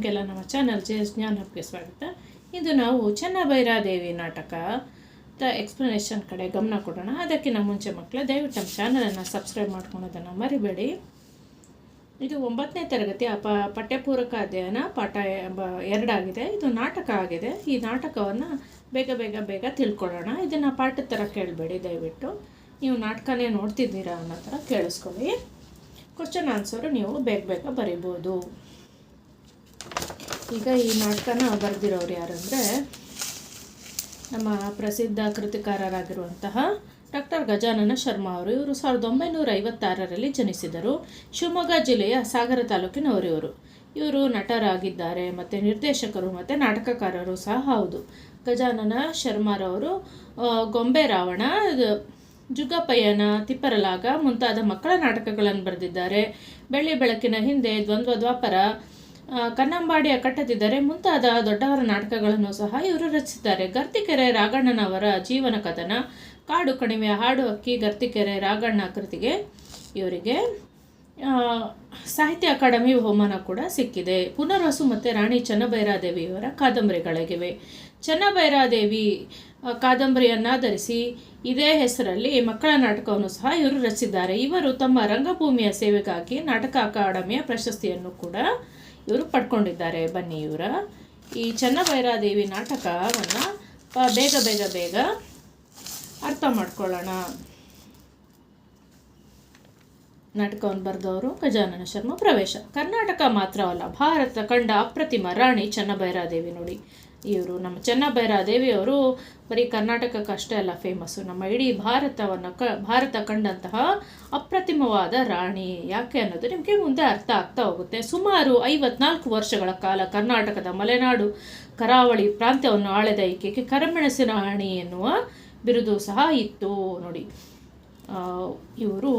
ನಿಮಗೆಲ್ಲ ನಮ್ಮ channel J S ಜ್ಞಾನಕ್ಕೆ ಸ್ವಾಗತ. ಇಂದು ನಾವು ಚೆನ್ನಭೈರಾದೇವಿ ನಾಟಕ ಎಕ್ಸ್ಪ್ಲನೇಷನ್ ಕಡೆ ಗಮನ ಕೊಡೋಣ. ಅದಕ್ಕಿಂತ ಮುಂಚೆ ಮಕ್ಕಳು, ದಯವಿಟ್ಟು ನಮ್ಮ ಚಾನಲನ್ನು ಸಬ್ಸ್ಕ್ರೈಬ್ ಮಾಡ್ಕೊಳೋದನ್ನು ಮರಿಬೇಡಿ. ಇದು ಒಂಬತ್ತನೇ ತರಗತಿ ಪ ಪಠ್ಯಪೂರಕ ಅಧ್ಯಯನ ಪಾಠ ಬ- ಎರಡಾಗಿದೆ. ಇದು ನಾಟಕ ಆಗಿದೆ. ಈ ನಾಟಕವನ್ನು ಬೇಗ ಬೇಗ ಬೇಗ ತಿಳ್ಕೊಳ್ಳೋಣ. ಇದನ್ನು ಪಾಠದ ಥರ ಕೇಳಬೇಡಿ, ದಯವಿಟ್ಟು. ನೀವು ನಾಟಕನೇ ನೋಡ್ತಿದ್ದೀರಾ ಅನ್ನೋ ಥರ ಕೇಳಿಸ್ಕೊಳ್ಳಿ. ಕ್ವಶನ್ ಆನ್ಸರು ನೀವು ಬೇಗ ಬೇಗ ಬರಿಬೋದು. ಈಗ ಈ ನಾಟಕನ ಬರೆದಿರೋರು ಯಾರಂದರೆ ನಮ್ಮ ಪ್ರಸಿದ್ಧ ಕೃತಿಕಾರರಾಗಿರುವಂತಹ ಡಾಕ್ಟರ್ ಗಜಾನನ ಶರ್ಮಾ ಅವರು. ಇವರು ಸಾವಿರದ ಒಂಬೈನೂರ ಐವತ್ತಾರರಲ್ಲಿ ಜನಿಸಿದರು. ಶಿವಮೊಗ್ಗ ಜಿಲ್ಲೆಯ ಸಾಗರ ತಾಲೂಕಿನವರು ಇವರು. ಇವರು ನಟರಾಗಿದ್ದಾರೆ ಮತ್ತು ನಿರ್ದೇಶಕರು ಮತ್ತು ನಾಟಕಕಾರರು ಸಹ ಹೌದು. ಗಜಾನನ ಶರ್ಮಾರವರು ಗೊಂಬೆ ರಾವಣ ಜುಗಪಯನ ತಿಪ್ಪರಲಾಗ ಮುಂತಾದ ಮಕ್ಕಳ ನಾಟಕಗಳನ್ನು ಬರೆದಿದ್ದಾರೆ. ಬೆಳ್ಳಿ ಬೆಳಕಿನ ಹಿಂದೆ ದ್ವಂದ್ವ ದ್ವಾಪರ ಕನ್ನಂಬಾಡಿಯ ಕಟ್ಟದಿದ್ದರೆ ಮುಂತಾದ ದೊಡ್ಡವರ ನಾಟಕಗಳನ್ನು ಸಹ ಇವರು ರಚಿಸಿದ್ದಾರೆ. ಗರ್ತಿಕೆರೆ ರಾಗಣ್ಣನವರ ಜೀವನ ಕಥನ, ಕಾಡು ಕಣಿವೆ ಹಾಡು ಅಕ್ಕಿ ಗರ್ತಿಕೆರೆ ರಾಗಣ್ಣ ಕೃತಿಗೆ ಇವರಿಗೆ ಸಾಹಿತ್ಯ ಅಕಾಡೆಮಿ ಬಹುಮಾನ ಕೂಡ ಸಿಕ್ಕಿದೆ. ಪುನರ್ವಸು ಮತ್ತು ರಾಣಿ ಚನ್ನಭೈರಾದೇವಿ ಇವರ ಕಾದಂಬರಿಗಳಾಗಿವೆ ಚನ್ನಭೈರಾದೇವಿ ಕಾದಂಬರಿಯನ್ನಾಧರಿಸಿ ಇದೇ ಹೆಸರಲ್ಲಿ ಮಕ್ಕಳ ನಾಟಕವನ್ನು ಸಹ ಇವರು ರಚಿಸಿದ್ದಾರೆ. ಇವರು ತಮ್ಮ ರಂಗಭೂಮಿಯ ಸೇವೆಗಾಗಿ ನಾಟಕ ಅಕಾಡೆಮಿಯ ಪ್ರಶಸ್ತಿಯನ್ನು ಕೂಡ ಇವರು ಪಡ್ಕೊಂಡಿದ್ದಾರೆ. ಬನ್ನಿ ಇವರ. ಈ ಚೆನ್ನಭೈರಾದೇವಿ ನಾಟಕವನ್ನು ಬೇಗ ಬೇಗ ಬೇಗ ಅರ್ಥ ಮಾಡ್ಕೊಳ್ಳೋಣ. ನಾಟಕವನ್ನು ಬರೆದವರು ಗಜಾನನ ಶರ್ಮ ಪ್ರವೇಶ. ಕರ್ನಾಟಕ ಮಾತ್ರವಲ್ಲ, ಭಾರತ ಕಂಡ ಅಪ್ರತಿಮ ರಾಣಿ ಚೆನ್ನಭೈರಾದೇವಿ ನೋಡಿ. ಇವರು ನಮ್ಮ ಚೆನ್ನಭೈರಾದೇವಿ ಅವರು ಬರೀ ಕರ್ನಾಟಕಕ್ಕಷ್ಟೇ ಅಲ್ಲ ಫೇಮಸ್ಸು ನಮ್ಮ ಇಡೀ ಭಾರತವನ್ನು ಕ, ಭಾರತ ಕಂಡಂತಹ ಅಪ್ರತಿಮವಾದ ರಾಣಿ. ಯಾಕೆ ಅನ್ನೋದು ನಿಮಗೆ ಮುಂದೆ ಅರ್ಥ ಆಗ್ತಾ ಹೋಗುತ್ತೆ. ಸುಮಾರು ಐವತ್ನಾಲ್ಕು ವರ್ಷಗಳ ಕಾಲ ಕರ್ನಾಟಕದ ಮಲೆನಾಡು ಕರಾವಳಿ ಪ್ರಾಂತ್ಯವನ್ನು ಆಳೆದ ಈಕೆಗೆ ಕರಮೆಣಸಿನ ರಾಣಿ ಎನ್ನುವ ಬಿರುದು ಸಹ ಇತ್ತು. ನೋಡಿ ಇವರು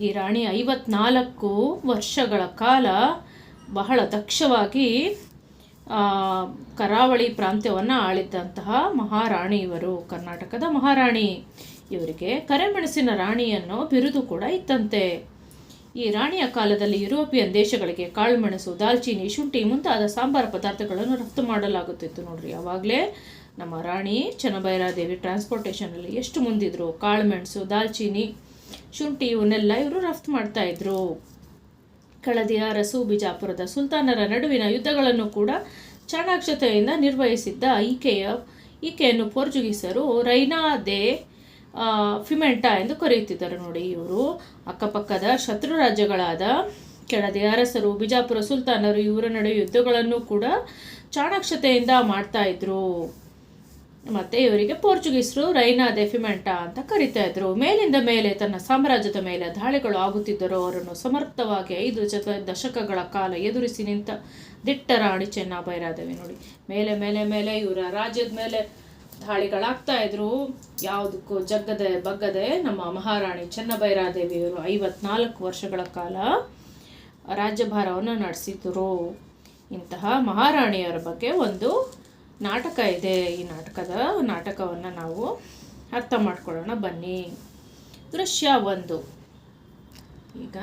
ಈ ರಾಣಿ ಐವತ್ನಾಲ್ಕು ವರ್ಷಗಳ ಕಾಲ ಬಹಳ ದಕ್ಷವಾಗಿ ಕರಾವಳಿ ಪ್ರಾಂತ್ಯವನ್ನು ಆಳಿದ್ದಂತಹ ಮಹಾರಾಣಿ ಇವರು ಕರ್ನಾಟಕದ ಮಹಾರಾಣಿ. ಇವರಿಗೆ ಕರೆಮೆಣಸಿನ ರಾಣಿಯನ್ನು ಬಿರುದು ಕೂಡ ಇತ್ತಂತೆ. ಈ ರಾಣಿಯ ಕಾಲದಲ್ಲಿ ಯುರೋಪಿಯನ್ ದೇಶಗಳಿಗೆ ಕಾಳುಮೆಣಸು ದಾಲ್ಚೀನಿ, ಶುಂಠಿ ಮುಂತಾದ ಸಾಂಬಾರ ಪದಾರ್ಥಗಳನ್ನು ರಫ್ತು ಮಾಡಲಾಗುತ್ತಿತ್ತು ನೋಡ್ರಿ. ಆವಾಗಲೇ ನಮ್ಮ ರಾಣಿ ಚೆನ್ನಭೈರಾದೇವಿ ಟ್ರಾನ್ಸ್ಪೋರ್ಟೇಷನಲ್ಲಿ ಎಷ್ಟು ಮುಂದಿದ್ರು ಕಾಳುಮೆಣಸು ದಾಲ್ಚೀನಿ, ಶುಂಠಿ ಇವನ್ನೆಲ್ಲ ಇವರು ರಫ್ತು ಮಾಡ್ತಾ ಇದ್ರು. ಕಳದಿಯ ರಸು ಬಿಜಾಪುರದ ಸುಲ್ತಾನರ ನಡುವಿನ ಯುದ್ಧಗಳನ್ನು ಕೂಡ ಚಾಣಾಕ್ಷತೆಯಿಂದ ನಿರ್ವಹಿಸಿದ್ದ ಈಕೆಯ ಈಕೆಯನ್ನು ಪೋರ್ಚುಗೀಸರು ರೈನಾ ದೇ ಫಿಮೆಂಟಾ ಎಂದು ಕರೆಯುತ್ತಿದ್ದರು. ನೋಡಿ, ಇವರು ಅಕ್ಕಪಕ್ಕದ ಶತ್ರು ರಾಜ್ಯಗಳಾದ ಕೆಳದಿ ಅರಸರು, ಬಿಜಾಪುರ ಸುಲ್ತಾನರು ಇವರ ನಡುವೆ ಯುದ್ಧಗಳನ್ನು ಕೂಡ ಚಾಣಾಕ್ಷತೆಯಿಂದ ಮಾಡ್ತಾ ಇದ್ರು. ಮತ್ತೆ ಇವರಿಗೆ ಪೋರ್ಚುಗೀಸರು ರೈನಾ ದೆಫಿಮೆಂಟಾ ಅಂತ ಕರಿತಾ ಇದ್ರು. ಮೇಲಿಂದ ಮೇಲೆ ತನ್ನ ಸಾಮ್ರಾಜ್ಯದ ಮೇಲೆ ದಾಳಿಗಳು ಆಗುತ್ತಿದ್ದರೂ ಅವರನ್ನು ಸಮರ್ಥವಾಗಿ ಐದು ಜತ ದಶಕಗಳ ಕಾಲ ಎದುರಿಸಿ ನಿಂತ ದಿಟ್ಟ ರಾಣಿ ಚೆನ್ನಭೈರಾದೇವಿ ನೋಡಿ. ಮೇಲೆ ಮೇಲೆ ಮೇಲೆ ಇವರ ರಾಜ್ಯದ ಮೇಲೆ ದಾಳಿಗಳಾಗ್ತಾ ಇದ್ರು. ಯಾವುದಕ್ಕೂ ಜಗ್ಗದೆ ಬಗ್ಗದೆ ನಮ್ಮ ಮಹಾರಾಣಿ ಚೆನ್ನಭೈರಾದೇವಿಯವರು ಐವತ್ನಾಲ್ಕು ವರ್ಷಗಳ ಕಾಲ ರಾಜ್ಯಭಾರವನ್ನು ನಡೆಸಿದ್ರು. ಇಂತಹ ಮಹಾರಾಣಿಯರ ಬಗ್ಗೆ ಒಂದು ನಾಟಕ ಇದೆ ಈ ನಾಟಕದ ನಾಟಕವನ್ನು ನಾವು ಅರ್ಥ ಮಾಡ್ಕೊಳ್ಳೋಣ. ಬನ್ನಿ. ದೃಶ್ಯ ಒಂದು. ಈಗ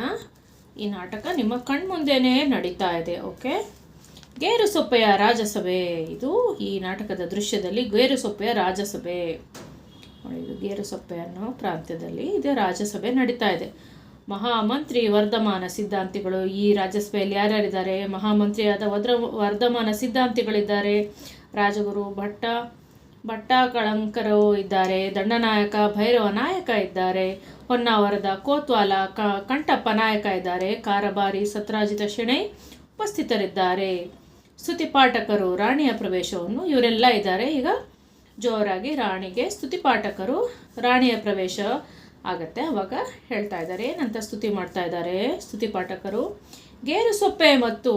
ಈ ನಾಟಕ ನಿಮ್ಮ ಕಣ್ಮುಂದೆನೇ ನಡೀತಾ ಇದೆ ಓಕೆ? ಗೇರುಸೊಪ್ಪೆಯ ರಾಜಸಭೆ. ಇದು ಈ ನಾಟಕದ ದೃಶ್ಯದಲ್ಲಿ ಗೇರುಸೊಪ್ಪೆಯ ರಾಜಸಭೆ. ನೋಡಿ, ಇದು ಗೇರುಸೊಪ್ಪೆ ಅನ್ನೋ ಪ್ರಾಂತ್ಯದಲ್ಲಿ ಇದು ರಾಜ್ಯಸಭೆ ನಡೀತಾ ಇದೆ. ಮಹಾಮಂತ್ರಿ ವರ್ಧಮಾನ ಸಿದ್ಧಾಂತಿಗಳು ಈ ರಾಜ್ಯಸಭೆಯಲ್ಲಿ ಯಾರ್ಯಾರಿದ್ದಾರೆ? ಮಹಾಮಂತ್ರಿಯಾದ ವದ್ರ ವರ್ಧಮಾನ ಸಿದ್ಧಾಂತಿಗಳಿದ್ದಾರೆ. ರಾಜಗುರು ಭಟ್ಟ ಭಟ್ಟ ಕಳಂಕರು ಇದ್ದಾರೆ. ದಂಡನಾಯಕ ಭೈರವ ನಾಯಕ ಇದ್ದಾರೆ. ಹೊನ್ನಾವರದ ಕೋತ್ವಾಲ ಕ, ಕಂಠಪ್ಪ ನಾಯಕ ಇದ್ದಾರೆ. ಕಾರಬಾರಿ ಸತ್ರಾಜಿತ ಶೆಣೈ ಉಪಸ್ಥಿತರಿದ್ದಾರೆ. ಸ್ತುತಿಪಾಠಕರು ರಾಣಿಯ ಪ್ರವೇಶವನ್ನು ಇವರೆಲ್ಲ ಇದ್ದಾರೆ. ಈಗ ಜೋರಾಗಿ ರಾಣಿಗೆ ಸ್ತುತಿಪಾಠಕರು ರಾಣಿಯ ಪ್ರವೇಶ ಆಗತ್ತೆ. ಅವಾಗ ಹೇಳ್ತಾ ಇದ್ದಾರೆ. ಏನಂತ ಸ್ತುತಿ ಮಾಡ್ತಾ ಇದ್ದಾರೆ? ಸ್ತುತಿಪಾಠಕರು ಗೇರು ಸೊಪ್ಪೆ ಮತ್ತು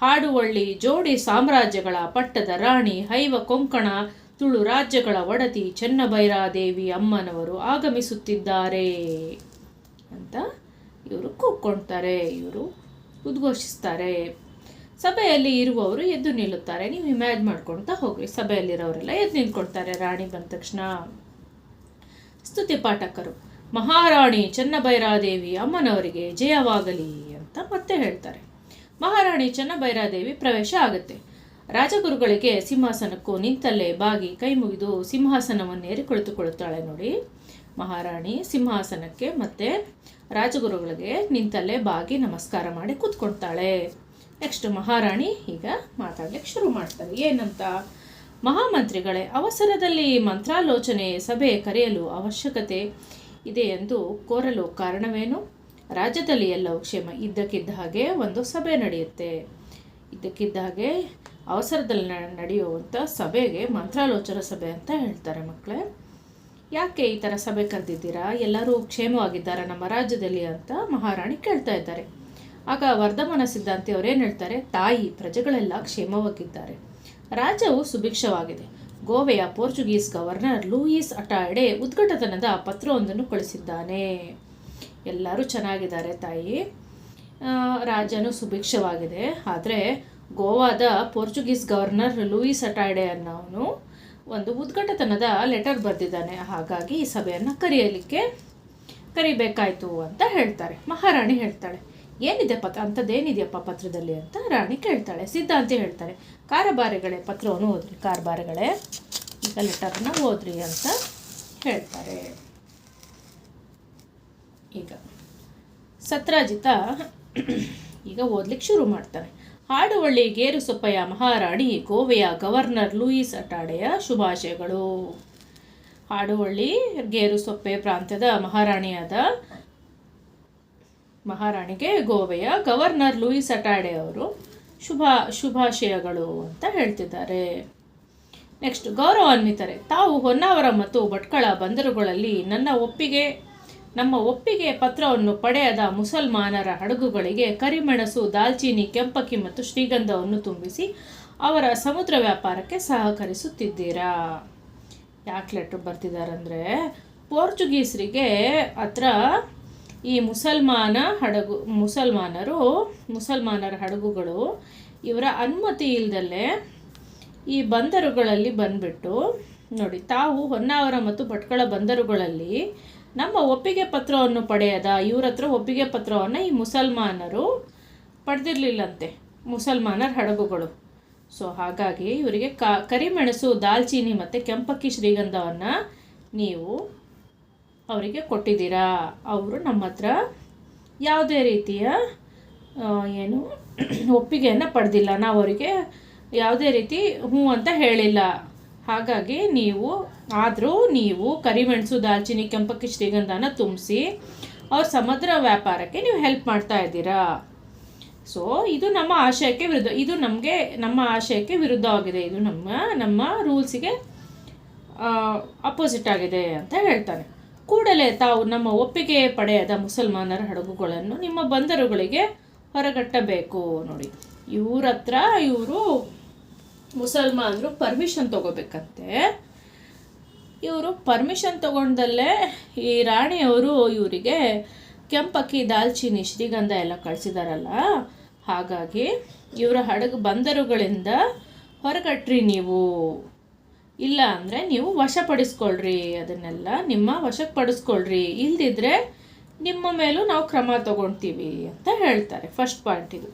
ಹಾಡುವಳ್ಳಿ ಜೋಡಿ ಸಾಮ್ರಾಜ್ಯಗಳ ಪಟ್ಟದ ರಾಣಿ ಹೈವ ಕೊಂಕಣ, ತುಳು ರಾಜ್ಯಗಳ ಒಡತಿ ಚೆನ್ನಭೈರಾದೇವಿ ಅಮ್ಮನವರು ಆಗಮಿಸುತ್ತಿದ್ದಾರೆ ಅಂತ ಇವರು ಕೂಗ್ಕೊಳ್ತಾರೆ ಇವರು ಉದ್ಘೋಷಿಸ್ತಾರೆ. ಸಭೆಯಲ್ಲಿ ಇರುವವರು ಎದ್ದು ನಿಲ್ಲುತ್ತಾರೆ. ನೀವು ಇಮ್ಯಾಜ್ ಮಾಡ್ಕೊಳ್ತಾ ಹೋಗ್ರಿ. ಸಭೆಯಲ್ಲಿರೋರೆಲ್ಲ ಎದ್ದು ನಿಂತ್ಕೊಳ್ತಾರೆ. ರಾಣಿ ಬಂದ ತಕ್ಷಣ ಸ್ತುತಿ ಪಾಠಕರು, ಮಹಾರಾಣಿ ಚೆನ್ನಭೈರಾದೇವಿ ಅಮ್ಮನವರಿಗೆ ಜಯವಾಗಲಿ ಅಂತ ಮತ್ತೆ ಹೇಳ್ತಾರೆ. ಮಹಾರಾಣಿ ಚೆನ್ನಭೈರಾದೇವಿ ಪ್ರವೇಶ ಆಗುತ್ತೆ. ರಾಜಗುರುಗಳಿಗೆ ಸಿಂಹಾಸನಕ್ಕೂ ನಿಂತಲ್ಲೇ ಬಾಗಿ ಕೈ ಮುಗಿದು ಸಿಂಹಾಸನವನ್ನೇರಿ ಕುಳಿತುಕೊಳ್ಳುತ್ತಾಳೆ ನೋಡಿ. ಮಹಾರಾಣಿ ಸಿಂಹಾಸನಕ್ಕೆ ಮತ್ತೆ ರಾಜಗುರುಗಳಿಗೆ ನಿಂತಲ್ಲೇ ಬಾಗಿ ನಮಸ್ಕಾರ ಮಾಡಿ ಕೂತ್ಕೊಳ್ತಾಳೆ. ನೆಕ್ಸ್ಟ್ ಮಹಾರಾಣಿ ಈಗ ಮಾತಾಡ್ಲಿಕ್ಕೆ ಶುರು ಮಾಡ್ತಾರೆ ಏನಂತ? ಮಹಾಮಂತ್ರಿಗಳೇ, ಅವಸರದಲ್ಲಿ ಮಂತ್ರಾಲೋಚನೆ ಸಭೆ ಕರೆಯಲು ಅವಶ್ಯಕತೆ ಇದೆ ಎಂದು ಕೋರಲು ಕಾರಣವೇನು? ರಾಜ್ಯದಲ್ಲಿ ಎಲ್ಲವೂ ಕ್ಷೇಮ ಇದ್ದಕ್ಕಿದ್ದ ಹಾಗೆ ಒಂದು ಸಭೆ ನಡೆಯುತ್ತೆ. ಇದ್ದಕ್ಕಿದ್ದ ಹಾಗೆ ಅವಸರದಲ್ಲಿ ನಡೆಯುವಂಥ ಸಭೆಗೆ ಮಂತ್ರಾಲೋಚನ ಸಭೆ ಅಂತ ಹೇಳ್ತಾರೆ ಮಕ್ಕಳೇ. ಯಾಕೆ ಈ ಥರ ಸಭೆ ಕರೆದಿದ್ದೀರಾ? ಎಲ್ಲರೂ ಕ್ಷೇಮವಾಗಿದ್ದಾರೆ ನಮ್ಮ ರಾಜ್ಯದಲ್ಲಿ ಅಂತ ಮಹಾರಾಣಿ ಕೇಳ್ತಾ ಇದ್ದಾರೆ. ಆಗ ವರ್ಧಮಾನ ಸಿದ್ಧಾಂತಿ ಅವರೇನು ಹೇಳ್ತಾರೆ? ತಾಯಿ ಪ್ರಜೆಗಳೆಲ್ಲ ಕ್ಷೇಮವಾಗಿದ್ದಾರೆ. ರಾಜ್ಯವು ಸುಭಿಕ್ಷವಾಗಿದೆ. ಗೋವೆಯ ಪೋರ್ಚುಗೀಸ್ ಗವರ್ನರ್ ಲೂಯಿಸ್ ಅಟಾಯ್ಡೆ ಉದ್ಘಟತನದ ಪತ್ರವೊಂದನ್ನು ಕಳಿಸಿದ್ದಾನೆ. ಎಲ್ಲರೂ ಚೆನ್ನಾಗಿದ್ದಾರೆ ತಾಯಿ. ರಾಜ್ಯನೂ ಸುಭಿಕ್ಷವಾಗಿದೆ. ಆದರೆ ಗೋವಾದ ಪೋರ್ಚುಗೀಸ್ ಗವರ್ನರ್ ಲೂಯಿಸ್ ಅಟಾಯ್ಡೆ ಅನ್ನೋನು ಒಂದು ಉದ್ಘಟತನದ ಲೆಟರ್ ಬರೆದಿದ್ದಾನೆ. ಹಾಗಾಗಿ ಈ ಸಭೆಯನ್ನು ಕರೆಯಲಿಕ್ಕೆ ಕರಿಬೇಕಾಯಿತು ಅಂತ ಹೇಳ್ತಾರೆ. ಮಹಾರಾಣಿ ಹೇಳ್ತಾಳೆ, ಏನಿದೆ ಪತ್ರ? ಅಂಥದ್ದೇನಿದೆಯಪ್ಪ ಪತ್ರದಲ್ಲಿ? ಅಂತ ರಾಣಿ ಕೇಳ್ತಾಳೆ. ಸಿದ್ಧಾಂತಿ ಹೇಳ್ತಾರೆ, ಕಾರಬಾರೆಗಳೇ ಪತ್ರವನ್ನು ಓದ್ರಿ, ಕಾರಬಾರೆಗಳೇ, ಈಗ ಲೆಟರ್ನ ಓದ್ರಿ ಅಂತ ಹೇಳ್ತಾರೆ. ಈಗ ಸತ್ರಾಜಿತ ಈಗ ಓದ್ಲಿಕ್ಕೆ ಶುರು ಮಾಡ್ತಾರೆ ಹಾಡುವಳ್ಳಿ ಗೇರುಸೊಪ್ಪೆಯ ಮಹಾರಾಣಿ, ಗೋವೆಯ ಗವರ್ನರ್ ಲೂಯಿಸ್ ಅಟಾಡೆಯ ಶುಭಾಶಯಗಳು. ಹಾಡುವಳ್ಳಿ ಗೇರುಸೊಪ್ಪೆ ಪ್ರಾಂತ್ಯದ ಮಹಾರಾಣಿಯಾದ ಮಹಾರಾಣಿಗೆ ಗೋವೆಯ ಗವರ್ನರ್ ಲೂಯಿಸ್ ಅಟಾಡೆ ಅವರು ಶುಭ, ಶುಭಾಶಯಗಳು ಅಂತ ಹೇಳ್ತಿದ್ದಾರೆ. ನೆಕ್ಸ್ಟ್ ಗೌರವಾನ್ವಿತರೆ, ತಾವು ಹೊನ್ನಾವರ ಮತ್ತು ಭಟ್ಕಳ ಬಂದರುಗಳಲ್ಲಿ ನನ್ನ ಒಪ್ಪಿಗೆ ನಮ್ಮ ಒಪ್ಪಿಗೆ ಪತ್ರವನ್ನು ಪಡೆಯದ ಮುಸಲ್ಮಾನರ ಹಡಗುಗಳಿಗೆ ಕರಿಮೆಣಸು, ದಾಲ್ಚೀನಿ, ಕೆಂಪಕ್ಕಿ ಮತ್ತು ಶ್ರೀಗಂಧವನ್ನು ತುಂಬಿಸಿ ಅವರ ಸಮುದ್ರ ವ್ಯಾಪಾರಕ್ಕೆ ಸಹಕರಿಸುತ್ತಿದ್ದೀರಾ? ಯಾಕೆ ಲೆಟ್ರ್ ಬರ್ತಿದ್ದಾರಂದರೆ ಪೋರ್ಚುಗೀಸರಿಗೆ ಹತ್ರ ಈ ಮುಸಲ್ಮಾನ ಹಡಗು, ಮುಸಲ್ಮಾನರು, ಮುಸಲ್ಮಾನರ ಹಡಗುಗಳು ಇವರ ಅನುಮತಿ ಇಲ್ಲದಲ್ಲೇ ಈ ಬಂದರುಗಳಲ್ಲಿ ಬಂದ್ಬಿಟ್ಟು ನೋಡಿ, ತಾವು ಹೊನ್ನಾವರ ಮತ್ತು ಭಟ್ಕಳ ಬಂದರುಗಳಲ್ಲಿ ನಮ್ಮ ಒಪ್ಪಿಗೆ ಪತ್ರವನ್ನು ಪಡೆಯದ ಇವ್ರ ಹತ್ರ ಒಪ್ಪಿಗೆ ಪತ್ರವನ್ನು ಈ ಮುಸಲ್ಮಾನರು ಪಡೆದಿರಲಿಲ್ಲಂತೆ. ಮುಸಲ್ಮಾನರ ಹಡಗುಗಳು. ಸೊ ಹಾಗಾಗಿ ಇವರಿಗೆ ಕ, ಕರಿಮೆಣಸು, ದಾಲ್ಚೀನಿ ಮತ್ತು ಕೆಂಪಕ್ಕಿ ಶ್ರೀಗಂಧವನ್ನು ನೀವು ಅವರಿಗೆ ಕೊಟ್ಟಿದ್ದೀರಾ. ಅವರು ನಮ್ಮ ಹತ್ರ ಯಾವುದೇ ರೀತಿಯ ಏನು ಒಪ್ಪಿಗೆಯನ್ನು ಪಡೆದಿಲ್ಲ. ನಾವು ಅವರಿಗೆ ಯಾವುದೇ ರೀತಿ ಹ್ಞೂ ಅಂತ ಹೇಳಿಲ್ಲ. ಹಾಗಾಗಿ ನೀವು, ಆದರೂ ನೀವು ಕರಿಮೆಣಸು ದಾಲ್ಚಿನಿ ಕೆಂಪಕ್ಕಿ, ಶ್ರೀಗಂಧನ ತುಂಬಿಸಿ ಅವ್ರ ಸಮುದ್ರ ವ್ಯಾಪಾರಕ್ಕೆ ನೀವು ಹೆಲ್ಪ್ ಮಾಡ್ತಾ ಇದ್ದೀರಾ. ಸೊ ಇದು ನಮ್ಮ ಆಶಯಕ್ಕೆ ವಿರುದ್ಧ, ಇದು ನಮಗೆ, ನಮ್ಮ ಆಶಯಕ್ಕೆ ವಿರುದ್ಧವಾಗಿದೆ. ಇದು ನಮ್ಮ ನಮ್ಮ ರೂಲ್ಸಿಗೆ ಅಪೋಸಿಟ್ ಆಗಿದೆ ಅಂತ ಹೇಳ್ತಾನೆ. ಕೂಡಲೇ ತಾವು ನಮ್ಮ ಒಪ್ಪಿಗೆ ಪಡೆಯದ ಮುಸಲ್ಮಾನರ ಹಡಗುಗಳನ್ನು ನಿಮ್ಮ ಬಂದರುಗಳಿಗೆ ಹೊರಗಟ್ಟಬೇಕು ನೋಡಿ. ಇವ್ರ ಹತ್ರ ಇವರು ಮುಸಲ್ಮಾನರು ಪರ್ಮಿಷನ್ ತಗೋಬೇಕಂತೆ. ಇವರು ಪರ್ಮಿಷನ್ ತಗೊಂಡಲ್ಲೇ ಈ ರಾಣಿಯವರು ಇವರಿಗೆ ಕೆಂಪಕ್ಕಿ ದಾಲ್ಚಿನಿ ಶ್ರೀಗಂಧ ಎಲ್ಲ ಕಳಿಸಿದಾರಲ್ಲ. ಹಾಗಾಗಿ ಇವರ ಹಡಗು ಬಂದರುಗಳಿಂದ ಹೊರಗಟ್ರಿ ನೀವು. ಇಲ್ಲ ಅಂದರೆ ನೀವು ವಶಪಡಿಸ್ಕೊಳ್ರಿ, ಅದನ್ನೆಲ್ಲ ನಿಮ್ಮ ವಶಕ್ಕೆ ಪಡಿಸ್ಕೊಳ್ರಿ ಇಲ್ದಿದ್ರೆ ನಿಮ್ಮ ಮೇಲೂ ನಾವು ಕ್ರಮ ತಗೊಳ್ತೀವಿ ಅಂತ ಹೇಳ್ತಾರೆ ಫಸ್ಟ್ ಪಾಯಿಂಟ್ ಇದು.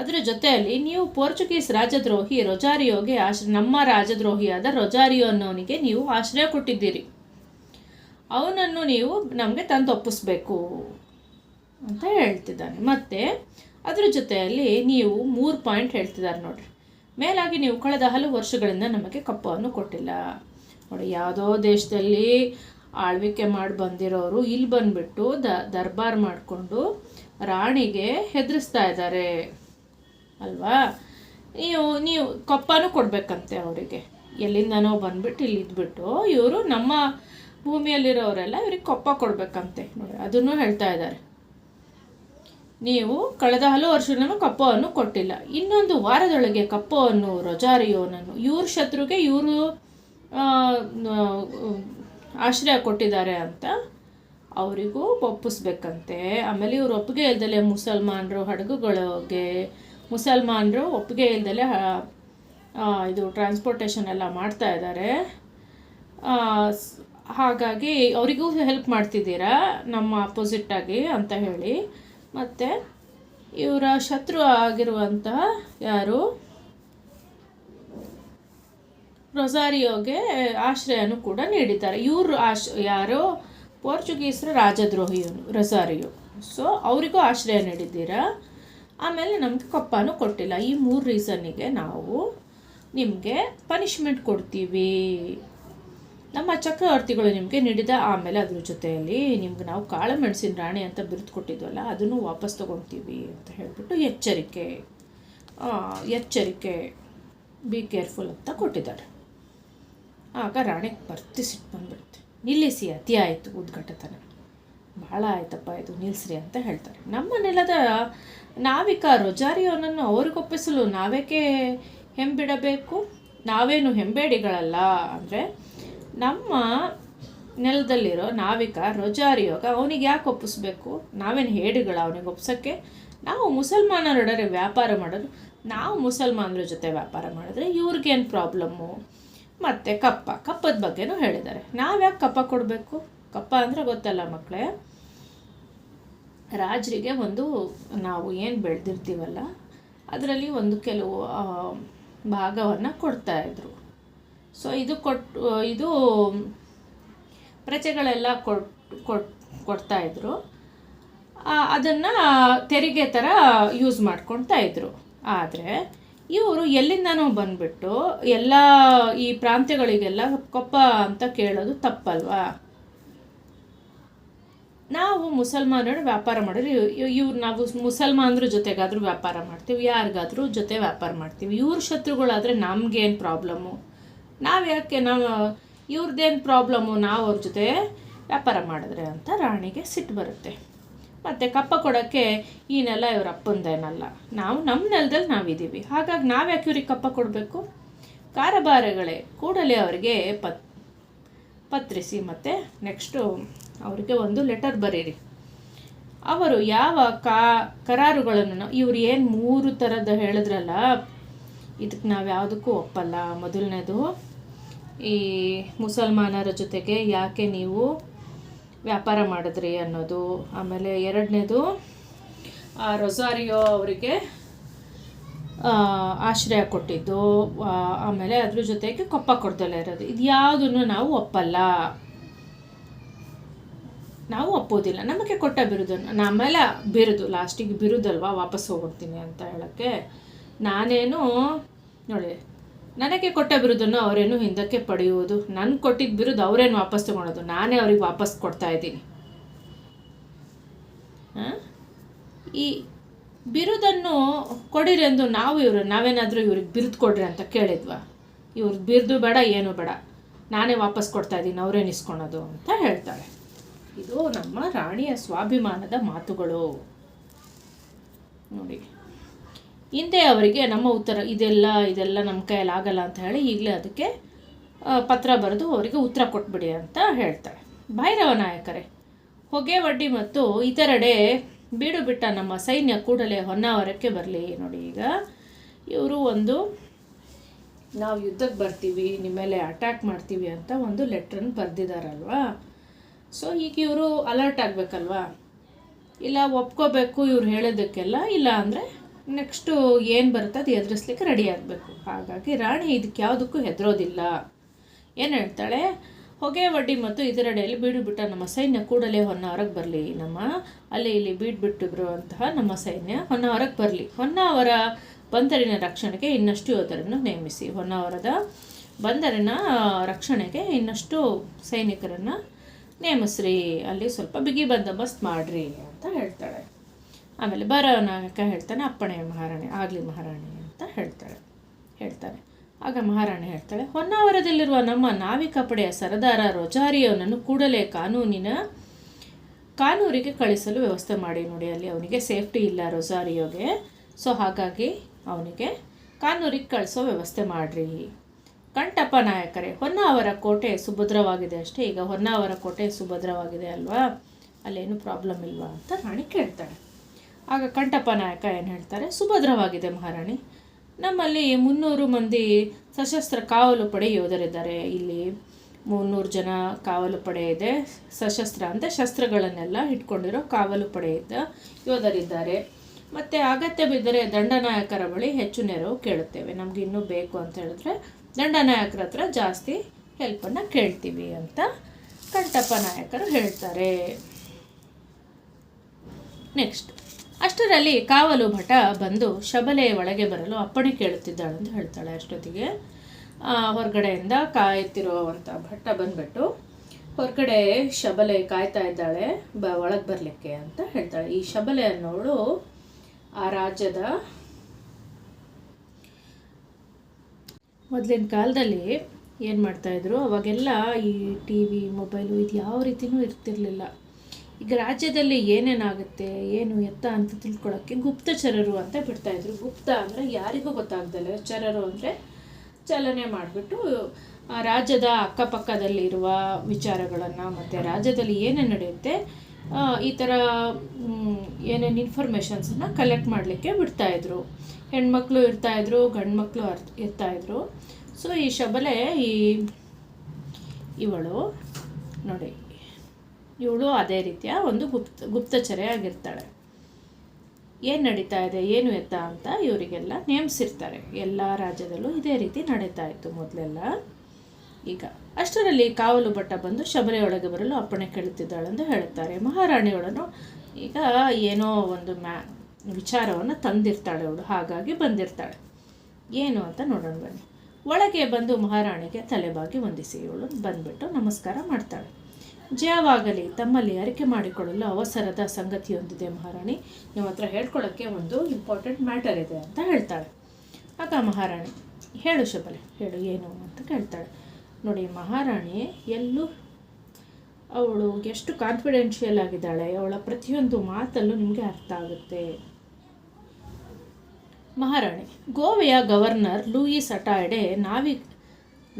ಅದರ ಜೊತೆಯಲ್ಲಿ ನೀವು ಪೋರ್ಚುಗೀಸ್ ರಾಜದ್ರೋಹಿ ರೊಜಾರಿಯೋಗೆ ಆಶ್ರ ನಮ್ಮ ರಾಜದ್ರೋಹಿಯಾದ ರೊಜಾರಿಯೋ ಅನ್ನೋನಿಗೆ ನೀವು ಆಶ್ರಯ ಕೊಟ್ಟಿದ್ದೀರಿ. ಅವನನ್ನು ನೀವು ನಮಗೆ ತಂದು ಒಪ್ಪಿಸ್ಬೇಕು ಅಂತ ಹೇಳ್ತಿದ್ದಾನೆ. ಮತ್ತು ಅದರ ಜೊತೆಯಲ್ಲಿ ನೀವು ಮೂರು ಪಾಯಿಂಟ್ ಹೇಳ್ತಿದ್ದಾರೆ ನೋಡ್ರಿ. ಮೇಲಾಗಿ ನೀವು ಕಳೆದ ಹಲವು ವರ್ಷಗಳಿಂದ ನಮಗೆ ಕಪ್ಪವನ್ನು ಕೊಟ್ಟಿಲ್ಲ. ನೋಡಿ, ಯಾವುದೋ ದೇಶದಲ್ಲಿ ಆಳ್ವಿಕೆ ಮಾಡಿ ಬಂದಿರೋರು ಇಲ್ಲಿ ಬಂದುಬಿಟ್ಟು ದ, ದರ್ಬಾರ್ ಮಾಡಿಕೊಂಡು ರಾಣಿಗೆ ಹೆದರಿಸ್ತಾ ಇದ್ದಾರೆ. ಅಲ್ವಾ? ನೀವು ನೀವು ಕಪ್ಪನೂ ಕೊಡಬೇಕಂತೆ ಅವರಿಗೆ. ಎಲ್ಲಿಂದನೋ ಬಂದ್ಬಿಟ್ಟು ಇಲ್ಲಿ ಇದ್ಬಿಟ್ಟು ಇವರು ನಮ್ಮ ಭೂಮಿಯಲ್ಲಿರೋರೆಲ್ಲ ಇವ್ರಿಗೆ ಕೊಪ್ಪ ಕೊಡಬೇಕಂತೆ ನೋಡಿ ಅದನ್ನು ಹೇಳ್ತಾ ಇದ್ದಾರೆ. ನೀವು ಕಳೆದ ಹಲವು ವರ್ಷದಿಂದ ಕಪ್ಪವನ್ನು ಕೊಟ್ಟಿಲ್ಲ. ಇನ್ನೊಂದು ವಾರದೊಳಗೆ ಕಪ್ಪವನ್ನು ರೊಜಾರಿಯೋನನ್ನು, ಇವ್ರ ಶತ್ರುಗೆ ಇವರು ಆಶ್ರಯ ಕೊಟ್ಟಿದ್ದಾರೆ ಅಂತ ಅವರಿಗೂ ಒಪ್ಪಿಸ್ಬೇಕಂತೆ. ಆಮೇಲೆ ಇವರು ಒಪ್ಪಿಗೆ ಇಲ್ದಲೆ ಮುಸಲ್ಮಾನರು, ಹಡಗುಗಳಿಗೆ ಮುಸಲ್ಮಾನರು ಒಪ್ಪಿಗೆ ಇಲ್ದಲೆ ಇದು ಟ್ರಾನ್ಸ್ಪೋರ್ಟೇಷನ್ ಎಲ್ಲ ಮಾಡ್ತಾ ಇದ್ದಾರೆ. ಹಾಗಾಗಿ ಅವರಿಗೂ ಹೆಲ್ಪ್ ಮಾಡ್ತಿದ್ದೀರಾ? ನಮ್ಮ ಅಪೋಸಿಟ್ಟಾಗಿ ಅಂತ ಹೇಳಿ. ಮತ್ತು ಇವರ ಶತ್ರು ಆಗಿರುವಂತಹ ಯಾರು? ರೊಸಾರಿಯೋಗೆ ಆಶ್ರಯನೂ ಕೂಡ ನೀಡಿದ್ದಾರೆ. ಇವರು ಆಶ್, ಯಾರು? ಪೋರ್ಚುಗೀಸ್ರ ರಾಜದ್ರೋಹಿಯನು ರೊಸಾರಿಯೋ. ಸೊ ಅವರಿಗೂ ಆಶ್ರಯ ನೀಡಿದ್ದೀರಾ? ಆಮೇಲೆ ನಮಗೆ ಕಪ್ಪನೂ ಕೊಟ್ಟಿಲ್ಲ. ಈ ಮೂರು ರೀಸನ್ನಿಗೆ ನಾವು ನಿಮಗೆ ಪನಿಷ್ಮೆಂಟ್ ಕೊಡ್ತೀವಿ. ನಮ್ಮ ಚಕ್ರವರ್ತಿಗಳು ನಿಮಗೆ ನೀಡಿದ ಆಮೇಲೆ ಅದ್ರ ಜೊತೆಯಲ್ಲಿ ನಿಮ್ಗೆ ನಾವು ಕಾಳುಮೆಣಸಿನ ರಾಣಿ ಅಂತ ಬಿರುದು ಕೊಟ್ಟಿದ್ವಲ್ಲ, ಅದನ್ನು ವಾಪಸ್ ತೊಗೊಳ್ತೀವಿ ಅಂತ ಹೇಳಿಬಿಟ್ಟು ಎಚ್ಚರಿಕೆ ಎಚ್ಚರಿಕೆ ಬಿ ಕೇರ್ಫುಲ್ ಅಂತ ಕೊಟ್ಟಿದ್ದಾರೆ. ಆಗ ರಾಣಿಗೆ ಬರ್ತಿ ಸಿಟ್ಟು ಬಂದ್ಬಿಡುತ್ತೆ. ನಿಲ್ಲಿಸಿ, ಅತಿ ಆಯಿತು ಉದ್ಘಾಟತನ. ಭಾಳ ಆಯ್ತಪ್ಪ ಇದು ನಿಲ್ಲಿಸ್ರಿ ಅಂತ ಹೇಳ್ತಾರೆ. ನಮ್ಮ ನೆಲದ ನಾವಿಕ ರೊಜಾರಿಯೋನನ್ನು ಅವ್ರಿಗೊಪ್ಪಿಸಲು ನಾವೇಕೆ ಹೆಂಬಿಡಬೇಕು ನಾವೇನು ಹೆಂಬೇಡಿಗಳಲ್ಲ? ಅಂದರೆ ನಮ್ಮ ನೆಲದಲ್ಲಿರೋ ನಾವಿಕ ರೊಜಾರಿಯೋಗ ಅವನಿಗೆ ಯಾಕೆ ಒಪ್ಪಿಸ್ಬೇಕು? ನಾವೇನು ಹೇಡಿಗಳ ಅವನಿಗೆ ಒಪ್ಸೋಕ್ಕೆ? ನಾವು ಮುಸಲ್ಮಾನರೊಡನೆ ವ್ಯಾಪಾರ ಮಾಡೋದು, ನಾವು ಮುಸಲ್ಮಾನರ ಜೊತೆ ವ್ಯಾಪಾರ ಮಾಡಿದ್ರೆ ಇವ್ರಿಗೇನು ಪ್ರಾಬ್ಲಮ್ಮು? ಮತ್ತು ಕಪ್ಪ, ಕಪ್ಪದ ಬಗ್ಗೆನೂ ಹೇಳಿದ್ದಾರೆ. ನಾವು ಯಾಕೆ ಕಪ್ಪ ಕೊಡಬೇಕು? ಕಪ್ಪ ಅಂದರೆ ಗೊತ್ತಲ್ಲ ಮಕ್ಕಳೇ ರಾಜರಿಗೆ ಒಂದು ನಾವು ಏನು ಬೆಳೆದಿರ್ತೀವಲ್ಲ, ಅದರಲ್ಲಿ ಒಂದು ಕೆಲವು ಭಾಗವನ್ನು ಕೊಡ್ತಾಯಿದ್ರು ಸೊ ಇದು ಕೊಟ್ಟು ಇದು ಪ್ರಜೆಗಳೆಲ್ಲ ಕೊಟ್ಟು ಕೊಟ್ ಕೊಡ್ತಾಯಿದ್ರು ಅದನ್ನು ತೆರಿಗೆ ಥರ ಯೂಸ್ ಮಾಡ್ಕೊಳ್ತಾ ಇದ್ರು. ಆದರೆ, ಇವರು ಎಲ್ಲಿಂದನೂ ಬಂದುಬಿಟ್ಟು ಎಲ್ಲ ಈ ಪ್ರಾಂತ್ಯಗಳಿಗೆಲ್ಲ ಕೊಪ್ಪ ಅಂತ ಕೇಳೋದು ತಪ್ಪಲ್ವಾ? ನಾವು ಮುಸಲ್ಮಾನರು ವ್ಯಾಪಾರ ಮಾಡಿದ್ರೆ ಇವ್ರು ನಾವು ಮುಸಲ್ಮಾನರ ಜೊತೆಗಾದರೂ ವ್ಯಾಪಾರ ಮಾಡ್ತೀವಿ, ಯಾರಿಗಾದ್ರೂ ಜೊತೆ ವ್ಯಾಪಾರ ಮಾಡ್ತೀವಿ. ಇವ್ರ ಶತ್ರುಗಳಾದರೆ ನಮಗೇನು ಪ್ರಾಬ್ಲಮ್ಮು ನಾವು ಯಾಕೆ ನಾವು ಇವ್ರದ್ದೇನು ಪ್ರಾಬ್ಲಮ್ಮು ನಾವು ಅವ್ರ ಜೊತೆ ವ್ಯಾಪಾರ ಮಾಡಿದ್ರೆ ಅಂತ ರಾಣಿಗೆ ಸಿಟ್ಟು ಬರುತ್ತೆ. ಮತ್ತು ಕಪ್ಪ ಕೊಡೋಕ್ಕೆ ಈ ನೆಲ ಇವ್ರ ಅಪ್ಪಂದೇನಲ್ಲ. ನಾವು ನಮ್ಮ ನೆಲದಲ್ಲಿ ನಾವಿದ್ದೀವಿ. ಹಾಗಾಗಿ ನಾವು ಯಾಕೆ ಇವ್ರಿಗೆ ಕಪ್ಪ ಕೊಡಬೇಕು? ಕಾರಬಾರಗಳೇ, ಕೂಡಲೇ ಅವರಿಗೆ ಪತ್ ಪತ್ರಿಸಿ ಮತ್ತು ನೆಕ್ಸ್ಟು ಅವರಿಗೆ ಒಂದು ಲೆಟರ್ ಬರೀರಿ. ಅವರು ಯಾವ ಕಾ, ಕರಾರುಗಳನ್ನು ಇವ್ರು ಏನು ಮೂರು ಥರದ ಹೇಳಿದ್ರಲ್ಲ ಇದಕ್ಕೆ ನಾವು ಯಾವುದಕ್ಕೂ ಒಪ್ಪಲ್ಲ. ಮೊದಲನೇದು, ಈ ಮುಸಲ್ಮಾನರ ಜೊತೆಗೆ ಯಾಕೆ ನೀವು ವ್ಯಾಪಾರ ಮಾಡಿದ್ರಿ ಅನ್ನೋದು. ಆಮೇಲೆ ಎರಡನೇದು ರೊಸಾರಿಯೋ ಅವರಿಗೆ ಆಶ್ರಯ ಕೊಟ್ಟಿದ್ದು ಆಮೇಲೆ ಅದ್ರ ಜೊತೆಗೆ ಕೊಪ್ಪ ಕೊಡ್ದಲ್ಲ ಇರೋದು. ಇದು ಯಾವುದನ್ನು ನಾವು ಒಪ್ಪಲ್ಲ. ನಾವು ಒಪ್ಪೋದಿಲ್ಲ. ನಮಗೆ ಕೊಟ್ಟ ಬಿರುದನ್ನು. ನಮ್ಮೆಲ್ಲ ಬಿರುದು, ಲಾಸ್ಟಿಗೆ ಬಿರುದಲ್ವಾ ವಾಪಸ್ ಹೋಗ್ಬಿಡ್ತೀನಿ ಅಂತ ಹೇಳೋಕ್ಕೆ ನಾನೇನು, ನೋಡಿ, ನನಗೆ ಕೊಟ್ಟ ಬಿರುದನ್ನು ಅವರೇನು ಹಿಂದಕ್ಕೆ ಪಡೆಯುವುದು. ನಾನು ಕೊಟ್ಟಿದ್ದ ಬಿರುದು ಅವರೇನು ವಾಪಸ್ ತೊಗೊಳೋದು. ನಾನೇ ಅವ್ರಿಗೆ ವಾಪಸ್ ಕೊಡ್ತಾ ಇದ್ದೀನಿ? ಈ ಬಿರುದನ್ನು ಕೊಡಿರಿ ಎಂದು ನಾವು ಇವರು ನಾವೇನಾದರೂ ಇವ್ರಿಗೆ ಬಿರುದು ಕೊಡ್ರಿ ಅಂತ ಕೇಳಿದ್ವಾ. ಇವ್ರದ್ದು ಬಿರುದು ಬೇಡ, ಏನು ಬೇಡ. ನಾನೇ ವಾಪಸ್ ಕೊಡ್ತಾ ಇದ್ದೀನಿ ಅವರೇನು ಇಸ್ಕೊಳೋದು ಅಂತ ಹೇಳ್ತಾಳೆ ಇದು ನಮ್ಮ ರಾಣಿಯ ಸ್ವಾಭಿಮಾನದ ಮಾತುಗಳು. ನೋಡಿ. ಹಿಂದೆ ಅವರಿಗೆ ನಮ್ಮ ಉತ್ತರ ಇದೆಲ್ಲ ಇದೆಲ್ಲ ನಮ್ಮ ಕೈಯಲ್ಲಿ ಆಗಲ್ಲ ಅಂತ ಹೇಳಿ ಈಗಲೇ ಅದಕ್ಕೆ ಪತ್ರ ಬರೆದು ಅವರಿಗೆ ಉತ್ತರ ಕೊಟ್ಬಿಡಿ ಅಂತ ಹೇಳ್ತಾಳೆ ಭೈರವ ನಾಯಕರೇ ಹೊಗೆ ವಡ್ಡಿ ಮತ್ತು ಇತರೆಡೆ ಬೀಡು ಬಿಟ್ಟ ನಮ್ಮ ಸೈನ್ಯ ಕೂಡಲೇ ಹೊನ್ನಾವರಕ್ಕೆ ಬರಲಿ ನೋಡಿ ಈಗ. ಇವರು ಒಂದು, ನಾವು ಯುದ್ಧಕ್ಕೆ ಬರ್ತೀವಿ ನಿಮ್ಮ ಮೇಲೆ ಅಟ್ಯಾಕ್ ಮಾಡ್ತೀವಿ ಅಂತ ಒಂದು ಲೆಟ್ರನ್ನು ಬರೆದಿದ್ದಾರಲ್ವಾ ಸೊ ಈಗ ಇವರು ಅಲರ್ಟ್ ಆಗಬೇಕಲ್ವಾ? ಇಲ್ಲ, ಒಪ್ಕೋಬೇಕು ಇವ್ರು ಹೇಳೋದಕ್ಕೆಲ್ಲ, ಇಲ್ಲ ಅಂದರೆ ನೆಕ್ಸ್ಟು ಏನು ಬರುತ್ತೆ ಅದು ಎದುರಿಸ್ಲಿಕ್ಕೆ ರೆಡಿ ಆಗಬೇಕು. ಹಾಗಾಗಿ ರಾಣಿ ಇದಕ್ಕೆ ಯಾವುದಕ್ಕೂ ಹೆದರೋದಿಲ್ಲ. ಏನು ಹೇಳ್ತಾಳೆ? ಹೊಗೆ ವಡ್ಡಿ ಮತ್ತು ಇದರಡೆಯಲ್ಲಿ ಬೀಡುಬಿಟ್ಟ ನಮ್ಮ ಸೈನ್ಯ ಕೂಡಲೇ ಹೊನ್ನಾವರಕ್ಕೆ ಬರಲಿ. ನಮ್ಮ ಅಲ್ಲಿ ಇಲ್ಲಿ ಬೀಡ್ಬಿಟ್ಟು ಬರುವಂತಹ ನಮ್ಮ ಸೈನ್ಯ ಹೊನ್ನಾವರಕ್ಕೆ ಬರಲಿ. ಹೊನ್ನಾವರ ಬಂದರಿನ ರಕ್ಷಣೆಗೆ ಇನ್ನಷ್ಟು ಯೋಧರನ್ನು ನೇಮಿಸಿ. ಹೊನ್ನಾವರದ ಬಂದರಿನ ರಕ್ಷಣೆಗೆ ಇನ್ನಷ್ಟು ಸೈನಿಕರನ್ನು ನೇಮಿಸ್ರಿ. ಅಲ್ಲಿ ಸ್ವಲ್ಪ ಬಿಗಿ ಬಂದೋಬಸ್ತ್ ಮಾಡ್ರಿ ಅಂತ ಹೇಳ್ತಾಳೆ. ಆಮೇಲೆ ಬರೋ ನಾಯಕ ಹೇಳ್ತಾನೆ, ಅಪ್ಪಣೆ ಮಹಾರಾಣಿ, ಆಗಲಿ ಮಹಾರಾಣಿ ಅಂತ ಹೇಳ್ತಾಳೆ. ಹೇಳ್ತಾನೆ. ಆಗ ಮಹಾರಾಣಿ ಹೇಳ್ತಾಳೆ, ಹೊನ್ನಾವರದಲ್ಲಿರುವ ನಮ್ಮ ನಾವಿಕ ಪಡೆಯ ಸರದಾರ ರೊಜಾರಿಯವನನ್ನು ಕೂಡಲೇ ಕಾನೂನಿನ ಕಾನೂರಿಗೆ ಕಳಿಸಲು ವ್ಯವಸ್ಥೆ ಮಾಡಿ ನೋಡಿ, ಅಲ್ಲಿ ಅವನಿಗೆ ಸೇಫ್ಟಿ ಇಲ್ಲ ರೊಜಾರಿಯೋಗೆ. ಸೊ ಹಾಗಾಗಿ ಅವನಿಗೆ ಕಾನೂರಿಗೆ ಕಳಿಸೋ ವ್ಯವಸ್ಥೆ ಮಾಡಿರಿ. ಕಂಠಪ್ಪ ನಾಯಕರೇ, ಹೊನ್ನಾವರ ಕೋಟೆ ಸುಭದ್ರವಾಗಿದೆ ಅಷ್ಟೇ. ಈಗ ಹೊನ್ನಾವರ ಕೋಟೆ ಸುಭದ್ರವಾಗಿದೆ ಅಲ್ವಾ? ಅಲ್ಲೇನು ಪ್ರಾಬ್ಲಮ್ ಇಲ್ವಾ ಅಂತ ರಾಣಿ ಕೇಳ್ತಾಳೆ. ಆಗ ಕಂಠಪ್ಪ ನಾಯಕ ಏನು ಹೇಳ್ತಾರೆ, ಸುಭದ್ರವಾಗಿದೆ ಮಹಾರಾಣಿ. ನಮ್ಮಲ್ಲಿ ಮುನ್ನೂರು ಮಂದಿ ಸಶಸ್ತ್ರ ಕಾವಲು ಪಡೆ ಯೋಧರಿದ್ದಾರೆ. ಇಲ್ಲಿ ಮುನ್ನೂರು ಜನ ಕಾವಲು ಪಡೆ ಇದೆ. ಸಶಸ್ತ್ರ ಅಂದರೆ ಶಸ್ತ್ರಗಳನ್ನೆಲ್ಲ ಇಟ್ಕೊಂಡಿರೋ ಕಾವಲು ಇದ್ದ ಯೋಧರಿದ್ದಾರೆ. ಮತ್ತು ಅಗತ್ಯ ಬಿದ್ದರೆ ದಂಡನಾಯಕರ ಬಳಿ ಹೆಚ್ಚು ನೆರವು ಕೇಳುತ್ತೇವೆ. ನಮ್ಗೆ ಇನ್ನೂ ಬೇಕು ಅಂತ ಹೇಳಿದ್ರೆ ದಂಡನಾಯಕರ ಹತ್ರ ಜಾಸ್ತಿ ಹೆಲ್ಪನ್ನು ಕೇಳ್ತೀವಿ ಅಂತ ಕಂಠಪ್ಪ ನಾಯಕರು ಹೇಳ್ತಾರೆ. ನೆಕ್ಸ್ಟ್. ಅಷ್ಟರಲ್ಲಿ ಕಾವಲು ಭಟ ಬಂದು ಶಬಲೆಯ ಒಳಗೆ ಬರಲು ಅಪ್ಪಣೆ ಕೇಳುತ್ತಿದ್ದಾಳೆ ಅಂತ ಹೇಳ್ತಾಳೆ ಅಷ್ಟೊತ್ತಿಗೆ. ಹೊರಗಡೆಯಿಂದ ಕಾಯುತ್ತಿರುವಂಥ ಭಟ್ಟ ಬಂದ್ಬಿಟ್ಟು, ಹೊರಗಡೆ ಶಬಲೆ ಕಾಯ್ತಾ ಇದ್ದಾಳೆ, ಬ, ಒಳಗೆ ಬರಲಿಕ್ಕೆ ಅಂತ ಹೇಳ್ತಾಳೆ. ಈ ಶಬಲೆ ಅನ್ನೋಳು ಆ ರಾಜ್ಯದ ಮೊದಲಿನ ಕಾಲದಲ್ಲಿ ಏನು ಮಾಡ್ತಾಯಿದ್ರು ಅವಾಗೆಲ್ಲ ಈ ಟಿ ವಿ, ಮೊಬೈಲು ಇದು ಯಾವ ರೀತಿಯೂ ಇರ್ತಿರ್ಲಿಲ್ಲ. ಈಗ ರಾಜ್ಯದಲ್ಲಿ ಏನೇನಾಗುತ್ತೆ, ಏನು ಎತ್ತ ಅಂತ ತಿಳ್ಕೊಳ್ಳೋಕ್ಕೆ ಗುಪ್ತಚರರು ಅಂತ ಬಿಡ್ತಾಯಿದ್ರು ಗುಪ್ತ ಅಂದರೆ ಯಾರಿಗೂ ಗೊತ್ತಾಗ್ದಲ್ಲ. ಚರರು ಅಂದರೆ ಚಲನೆ ಮಾಡಿಬಿಟ್ಟು ರಾಜ್ಯದ ಅಕ್ಕಪಕ್ಕದಲ್ಲಿರುವ ವಿಚಾರಗಳನ್ನು ಮತ್ತು ರಾಜ್ಯದಲ್ಲಿ ಏನೇನು ನಡೆಯುತ್ತೆ ಈ ಥರ ಏನೇನು ಇನ್ಫಾರ್ಮೇಷನ್ಸನ್ನು ಕಲೆಕ್ಟ್ ಮಾಡಲಿಕ್ಕೆ ಬಿಡ್ತಾಯಿದ್ರು ಹೆಣ್ಮಕ್ಳು ಇರ್ತಾಯಿದ್ರು ಗಂಡು ಮಕ್ಕಳು ಅರ್ ಇರ್ತಾಯಿದ್ರು ಸೊ ಈ ಶಬಲೆ ಈ, ಇವಳು, ನೋಡಿ ಇವಳು ಅದೇ ರೀತಿಯ ಒಂದು ಗುಪ್ತ ಗುಪ್ತಚರೆ ಆಗಿರ್ತಾಳೆ ಏನು ನಡೀತಾ ಇದೆ, ಏನು ಎತ್ತ ಅಂತ ಇವರಿಗೆಲ್ಲ ನೇಮಿಸಿರ್ತಾರೆ. ಎಲ್ಲ ರಾಜ್ಯದಲ್ಲೂ ಇದೇ ರೀತಿ ನಡೀತಾ ಇತ್ತು ಮೊದಲೆಲ್ಲ. ಈಗ ಅಷ್ಟರಲ್ಲಿ ಕಾವಲು ಭಟ್ಟ ಬಂದು ಶಬರಿಯೊಳಗೆ ಬರಲು ಅಪ್ಪಣೆ ಕೇಳುತ್ತಿದ್ದಾಳೆಂದು ಹೇಳುತ್ತಾರೆ. ಮಹಾರಾಣಿಯೊಳನು ಈಗ ಏನೋ ಒಂದು ಮ್ಯಾ, ವಿಚಾರವನ್ನು ತಂದಿರ್ತಾಳೆ ಅವಳು, ಹಾಗಾಗಿ ಬಂದಿರ್ತಾಳೆ. ಏನು ಅಂತ ನೋಡೋಣ ಬನ್ನಿ. ಒಳಗೆ ಬಂದು ಮಹಾರಾಣಿಗೆ ತಲೆಬಾಗಿ ವಂದಿಸಿ. ಇವಳು ಬಂದ್ಬಿಟ್ಟು ನಮಸ್ಕಾರ ಮಾಡ್ತಾಳೆ. ಜಯವಾಗಲಿ, ತಮ್ಮಲ್ಲಿ ಅರಿಕೆ ಮಾಡಿಕೊಳ್ಳಲು ಅವಸರದ ಸಂಗತಿಯೊಂದಿದೆ ಮಹಾರಾಣಿ. ನಿಮ್ಮ ಹತ್ರ ಹೇಳ್ಕೊಳ್ಳೋಕ್ಕೆ ಒಂದು ಇಂಪಾರ್ಟೆಂಟ್ ಮ್ಯಾಟರ್ ಇದೆ ಅಂತ ಹೇಳ್ತಾಳೆ. ಆಗ ಮಹಾರಾಣಿ, ಹೇಳು ಶಬಲೆ, ಹೇಳು ಏನು ಅಂತ ಕೇಳ್ತಾಳೆ. ನೋಡಿ ಮಹಾರಾಣಿ, ಎಲ್ಲೂ ಅವಳು ಎಷ್ಟು ಕಾನ್ಫಿಡೆನ್ಷಿಯಲ್ ಆಗಿದ್ದಾಳೆ, ಅವಳ ಪ್ರತಿಯೊಂದು ಮಾತಲ್ಲೂ ನಿಮಗೆ ಅರ್ಥ ಆಗುತ್ತೆ. ಮಹಾರಾಣಿ, ಗೋವೆಯ ಗವರ್ನರ್ ಲೂಯಿಸ್ ಅಟಾಯ್ಡೆ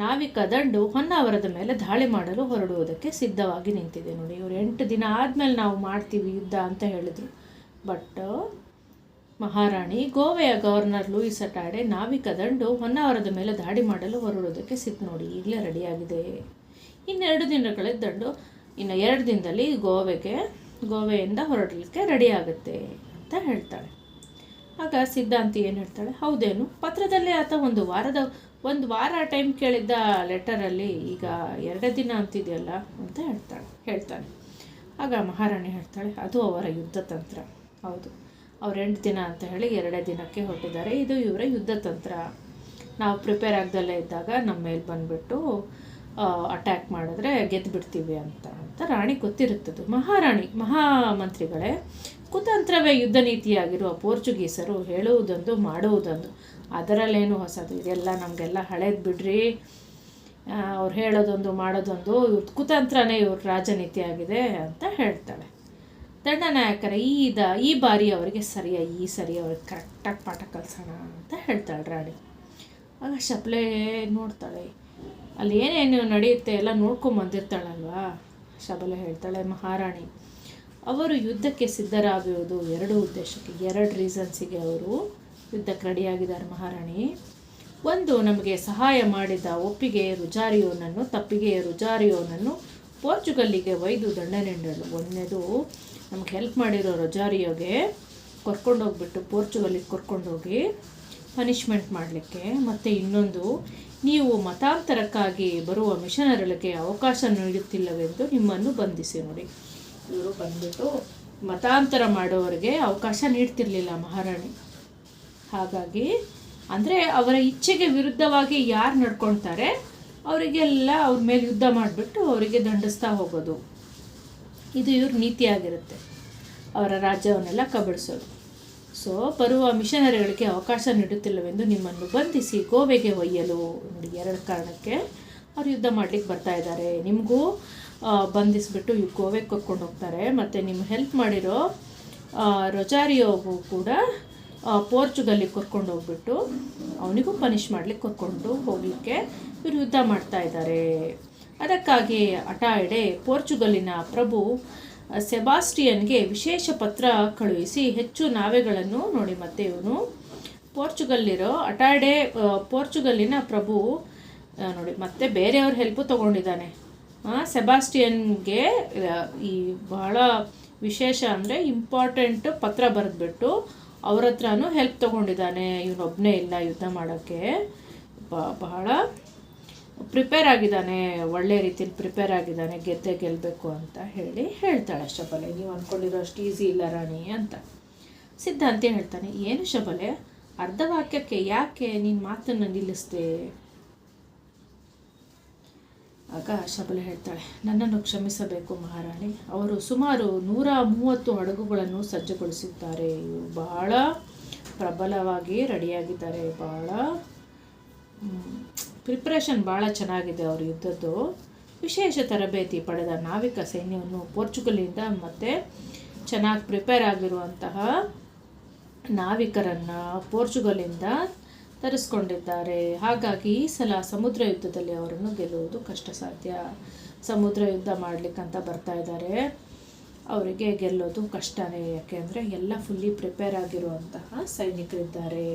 ನಾವಿ ನಾವಿಕ ದಂಡು ಹೊನ್ನಾವರದ ಮೇಲೆ ದಾಳಿ ಮಾಡಲು ಹೊರಡುವುದಕ್ಕೆ ಸಿದ್ಧವಾಗಿ ನಿಂತಿದೆ ನೋಡಿ. ಇವರು ಎಂಟು ದಿನ ಆದಮೇಲೆ ನಾವು ಮಾಡ್ತೀವಿ ಯುದ್ಧ ಅಂತ ಹೇಳಿದರು. ಬಟ್ ಮಹಾರಾಣಿ ಗೋವೆಯ ಗವರ್ನರ್ ಲೂಯಿಸ್ ಅಟಾಡೆ ನಾವಿಕ ದಂಡು ಹೊನ್ನಾವರದ ಮೇಲೆ ದಾಳಿ ಮಾಡಲು ಹೊರಡುವುದಕ್ಕೆ ಸಿದ್ಧ ನೋಡಿ. ಈಗಲೇ ರೆಡಿಯಾಗಿದೆ ಇನ್ನೆರಡು ದಿನಗಳ ದಂಡು, ಇನ್ನು ಎರಡು ದಿನದಲ್ಲಿ ಗೋವೆಗೆ, ಗೋವೆಯಿಂದ ಹೊರಡಲಿಕ್ಕೆ ರೆಡಿ ಆಗುತ್ತೆ ಅಂತ ಹೇಳ್ತಾಳೆ. ಆಗ ಸಿದ್ಧಾಂತಿ ಏನು ಹೇಳ್ತಾಳೆ? ಹೌದೇನು? ಪತ್ರದಲ್ಲಿ ಆತ ಒಂದು ವಾರದ, ಒಂದು ವಾರ ಟೈಮ್ ಕೇಳಿದ್ದ ಲೆಟರಲ್ಲಿ ಈಗ ಎರಡೇ ದಿನ ಅಂತಿದೆಯಲ್ಲ ಅಂತ ಹೇಳ್ತಾಳೆ, ಹೇಳ್ತಾನೆ. ಆಗ ಮಹಾರಾಣಿ ಹೇಳ್ತಾಳೆ, ಅದು ಅವರ ಯುದ್ಧ ತಂತ್ರ. ಹೌದು. ಅವ್ರು ಎಂಟು ದಿನ ಅಂತ ಹೇಳಿ ಎರಡೇ ದಿನಕ್ಕೆ ಹೊರಟಿದ್ದಾರೆ. ಇದು ಇವರ ಯುದ್ಧ ತಂತ್ರ. ನಾವು ಪ್ರಿಪೇರ್ ಆಗ್ದಲ್ಲೇ ಇದ್ದಾಗ ನಮ್ಮ ಮೇಲೆ ಬಂದುಬಿಟ್ಟು ಅಟ್ಯಾಕ್ ಮಾಡಿದ್ರೆ ಗೆದ್ದು ಬಿಡ್ತೀವಿ ಅಂತ ಅಂತ ರಾಣಿ ಗೊತ್ತಿರುತ್ತದು. ಮಹಾರಾಣಿ, ಮಹಾಮಂತ್ರಿಗಳೇ ಕುತಂತ್ರವೇ ಯುದ್ಧ ನೀತಿಯಾಗಿರುವ ಪೋರ್ಚುಗೀಸರು ಹೇಳುವುದೊಂದು ಮಾಡುವುದೊಂದು. ಅದರಲ್ಲೇನು ಹೊಸದು? ಇದೆಲ್ಲ ನಮಗೆಲ್ಲ ಹಳೇದು ಬಿಡ್ರಿ. ಅವ್ರು ಹೇಳೋದೊಂದು ಮಾಡೋದೊಂದು. ಕುತಂತ್ರನೇ ಇವ್ರ ರಾಜನೀತಿ ಆಗಿದೆ ಅಂತ ಹೇಳ್ತಾಳೆ. ದಂಡನಾಯಕರ, ಈ ದ, ಈ ಬಾರಿ ಅವರಿಗೆ ಸರಿಯ? ಈ ಸರಿ ಅವ್ರಿಗೆ ಕರೆಕ್ಟಾಗಿ ಪಾಠ ಕಲಿಸೋಣ ಅಂತ ಹೇಳ್ತಾಳೆ ರಾಣಿ. ಆಗ ಶಪ್ಲೆ ನೋಡ್ತಾಳೆ. ಅಲ್ಲಿ ಏನೇನು ನಡೆಯುತ್ತೆ ಎಲ್ಲ ನೋಡ್ಕೊಂಬಂದಿರ್ತಾಳಲ್ವಾ? ಶಬಲೆ ಹೇಳ್ತಾಳೆ, ಮಹಾರಾಣಿ ಅವರು ಯುದ್ಧಕ್ಕೆ ಸಿದ್ಧರಾಗುವುದು ಎರಡು ಉದ್ದೇಶಕ್ಕೆ. ಎರಡು ರೀಸನ್ಸಿಗೆ ಅವರು ಯುದ್ಧಕ್ಕೆ ರೆಡಿಯಾಗಿದ್ದಾರೆ ಮಹಾರಾಣಿ. ಒಂದು, ನಮಗೆ ಸಹಾಯ ಮಾಡಿದ ಒಪ್ಪಿಗೆ ರುಜಾರಿಯೋನನ್ನು, ತಪ್ಪಿಗೆ ರುಜಾರಿಯೋನನ್ನು ಪೋರ್ಚುಗಲ್ಲಿಗೆ ಒಯ್ದು ದಂಡನೆಂಡಳು ಒಂದನೇದು, ನಮ್ಗೆ ಹೆಲ್ಪ್ ಮಾಡಿರೋ ರೊಜಾರಿಯೋಗೆ ಕರ್ಕೊಂಡೋಗ್ಬಿಟ್ಟು ಪೋರ್ಚುಗಲ್ಲಿಗೆ ಕರ್ಕೊಂಡೋಗಿ ಪನಿಷ್ಮೆಂಟ್ ಮಾಡಲಿಕ್ಕೆ. ಮತ್ತು ಇನ್ನೊಂದು, ನೀವು ಮತಾಂತರಕ್ಕಾಗಿ ಬರುವ ಮಿಷನರುಗಳಿಗೆ ಅವಕಾಶ ನೀಡುತ್ತಿಲ್ಲವೆಂದು ನಿಮ್ಮನ್ನು ಬಂಧಿಸಿ ನೋಡಿ. ಇವರು ಬಂದ್ಬಿಟ್ಟು ಮತಾಂತರ ಮಾಡೋರಿಗೆ ಅವಕಾಶ ನೀಡ್ತಿರ್ಲಿಲ್ಲ ಮಹಾರಾಣಿ. ಹಾಗಾಗಿ ಅಂದರೆ ಅವರ ಇಚ್ಛೆಗೆ ವಿರುದ್ಧವಾಗಿ ಯಾರು ನಡ್ಕೊಳ್ತಾರೆ, ಅವರಿಗೆಲ್ಲ ಅವ್ರ ಮೇಲೆ ಯುದ್ಧ ಮಾಡಿಬಿಟ್ಟು ಅವರಿಗೆ ದಂಡಿಸ್ತಾ ಹೋಗೋದು. ಇದು ಇವ್ರ ನೀತಿಯಾಗಿರುತ್ತೆ. ಅವರ ರಾಜ್ಯವನ್ನೆಲ್ಲ ಕಬಳಿಸೋದು. ಸೊ ಬರುವ ಮಿಷನರಿಗಳಿಗೆ ಅವಕಾಶ ನೀಡುತ್ತಿಲ್ಲವೆಂದು ನಿಮ್ಮನ್ನು ಬಂಧಿಸಿ ಗೋವೆಗೆ ಒಯ್ಯಲು. ಎರಡು ಕಾರಣಕ್ಕೆ ಅವ್ರು ಯುದ್ಧ ಮಾಡಲಿಕ್ಕೆ ಬರ್ತಾ ಇದ್ದಾರೆ. ನಿಮಗೂ ಬಂಧಿಸ್ಬಿಟ್ಟು ಇವ್ ಗೋವೆಗೆ ಕರ್ಕೊಂಡು ಹೋಗ್ತಾರೆ. ಮತ್ತು ನಿಮ್ಮ ಹೆಲ್ಪ್ ಮಾಡಿರೋ ರೊಜಾರಿಯೋಗು ಕೂಡ ಪೋರ್ಚುಗಲ್ಲಿಗೆ ಕರ್ಕೊಂಡು ಹೋಗ್ಬಿಟ್ಟು ಅವನಿಗೂ ಪನಿಷ್ ಮಾಡ್ಲಿಕ್ಕೆ ಕರ್ಕೊಂಡು ಹೋಗಲಿಕ್ಕೆ ಇವರು ಯುದ್ಧ ಮಾಡ್ತಾ ಇದ್ದಾರೆ. ಅದಕ್ಕಾಗಿ ಅಟಾಯ್ಡೆ ಪೋರ್ಚುಗಲಿನ ಪ್ರಭು ಸೆಬಾಸ್ಟಿಯನ್ಗೆ ವಿಶೇಷ ಪತ್ರ ಕಳುಹಿಸಿ ಹೆಚ್ಚು ನಾವೆಗಳನ್ನು ನೋಡಿ ಮತ್ತೆ ಇವನು ಪೋರ್ಚುಗಲ್ಲಿರೋ ಅಟಾಯ್ಡೆ ಪೋರ್ಚುಗಲ್ಲಿನ ಪ್ರಭು ನೋಡಿ ಮತ್ತೆ ಬೇರೆಯವ್ರ ಹೆಲ್ಪು ತೊಗೊಂಡಿದ್ದಾನೆ. ಸೆಬಾಸ್ಟಿಯನ್ಗೆ ಈ ಬಹಳ ವಿಶೇಷ ಅಂದರೆ ಇಂಪಾರ್ಟೆಂಟ್ ಪತ್ರ ಬರೆದ್ಬಿಟ್ಟು ಅವ್ರ ಹತ್ರನೂ ಹೆಲ್ಪ್ ತೊಗೊಂಡಿದ್ದಾನೆ. ಇವನೊಬ್ಬನೇ ಇಲ್ಲ ಯುದ್ಧ ಮಾಡೋಕ್ಕೆ. ಬಹಳ ಪ್ರಿಪೇರ್ ಆಗಿದ್ದಾನೆ. ಒಳ್ಳೆ ರೀತಿಯಲ್ಲಿ ಪ್ರಿಪೇರ್ ಆಗಿದ್ದಾನೆ. ಗೆದ್ದೆ ಗೆಲ್ಲಬೇಕು ಅಂತ ಹೇಳಿ ಹೇಳ್ತಾಳೆ ಶಬಲೆ. ನೀವು ಅಂದ್ಕೊಂಡಿರೋ ಅಷ್ಟು ಈಸಿ ಇಲ್ಲ ರಾಣಿ ಅಂತ. ಸಿದ್ಧಾಂತಿ ಹೇಳ್ತಾನೆ. ಏನು ಶಬಲೆ? ಅರ್ಧ ವಾಕ್ಯಕ್ಕೆ ಯಾಕೆ ನಿನ್ನ ಮಾತನ್ನು ನಿಲ್ಲಿಸ್ದೆ? ಆಗ ಶಬಲ ಹೇಳ್ತಾಳೆ, ನನ್ನನ್ನು ಕ್ಷಮಿಸಬೇಕು ಮಹಾರಾಣಿ. ಅವರು ಸುಮಾರು ನೂರ ಮೂವತ್ತು ಹಡಗುಗಳನ್ನು ಸಜ್ಜುಗೊಳಿಸಿದ್ದಾರೆ. ಬಹಳ ಪ್ರಬಲವಾಗಿ ರೆಡಿಯಾಗಿದ್ದಾರೆ. ಬಹಳ ಪ್ರಿಪ್ರೇಷನ್ ಭಾಳ ಚೆನ್ನಾಗಿದೆ ಅವ್ರ ಯುದ್ಧದ್ದು. ವಿಶೇಷ ತರಬೇತಿ ಪಡೆದ ನಾವಿಕ ಸೈನ್ಯವನ್ನು ಪೋರ್ಚುಗಲಿಂದ ಮತ್ತು ಚೆನ್ನಾಗಿ ಪ್ರಿಪೇರ್ ಆಗಿರುವಂತಹ ನಾವಿಕರನ್ನು ಪೋರ್ಚುಗಲಿಂದ ತರಿಸ್ಕೊಂಡಿದ್ದಾರೆ. ಹಾಗಾಗಿ ಈ ಸಲ ಸಮುದ್ರ ಯುದ್ಧದಲ್ಲಿ ಅವರನ್ನು ಗೆಲ್ಲುವುದು ಕಷ್ಟ ಸಾಧ್ಯ ಸಮುದ್ರ ಯುದ್ಧ ಮಾಡಲಿಕ್ಕಂತ ಬರ್ತಾ ಇದ್ದಾರೆ. ಅವರಿಗೆ ಗೆಲ್ಲೋದು ಕಷ್ಟನೇ, ಯಾಕೆಂದರೆ ಎಲ್ಲ ಫುಲ್ಲಿ ಪ್ರಿಪೇರ್ ಆಗಿರುವಂತಹ ಸೈನಿಕರಿದ್ದಾರೆ.